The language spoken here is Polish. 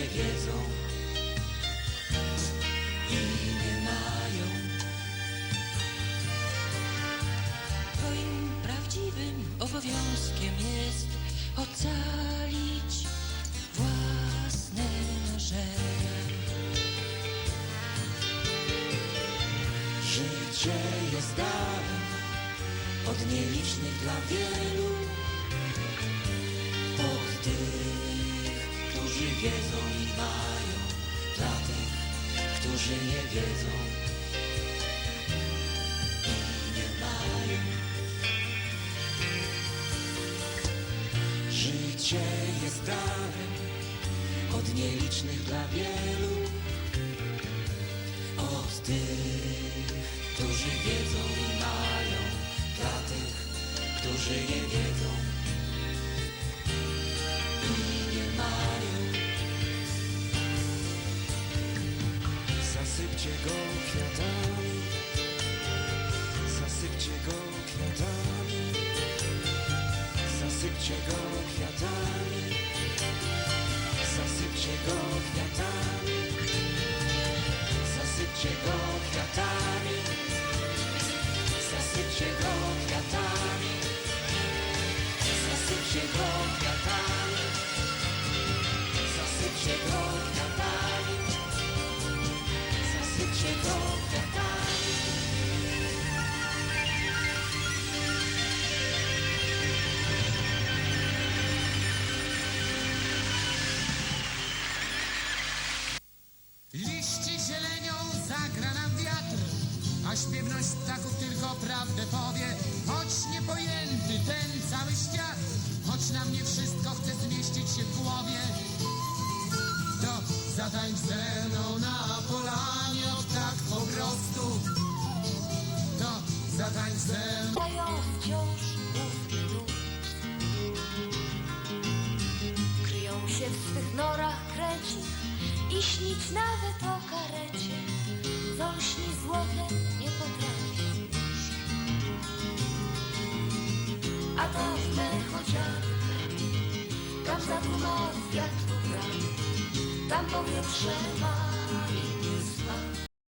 nie wiedzą i nie mają. Twoim prawdziwym obowiązkiem jest ocalić własne marzenia. Życie jest darem od nielicznych dla wielu, od tych, którzy wiedzą mają, dla tych, którzy nie wiedzą i nie mają. Życie jest darem od nielicznych dla wielu, od tych, którzy wiedzą i mają, dla tych, którzy nie wiedzą Zasypcie go kwiatami, zasypcie go kwiatami, zasypcie go kwiatami, zasypcie go kwiatami, zasypcie go kwiatami, zasypcie go kwiatami, zasypcie go a śpiewność ptaków tylko prawdę powie. Choć niepojęty ten cały świat, choć nam nie wszystko chce zmieścić się w głowie. To zatańcz ze mną na polanie, o tak po prostu. To zatańcz ze mną. Wciąż. Kryją się w swych norach kreci i śnić nawet o karecie, co lśni złotem A tam w chociażby, tam zaduma z wiatru gra, tam powietrze ma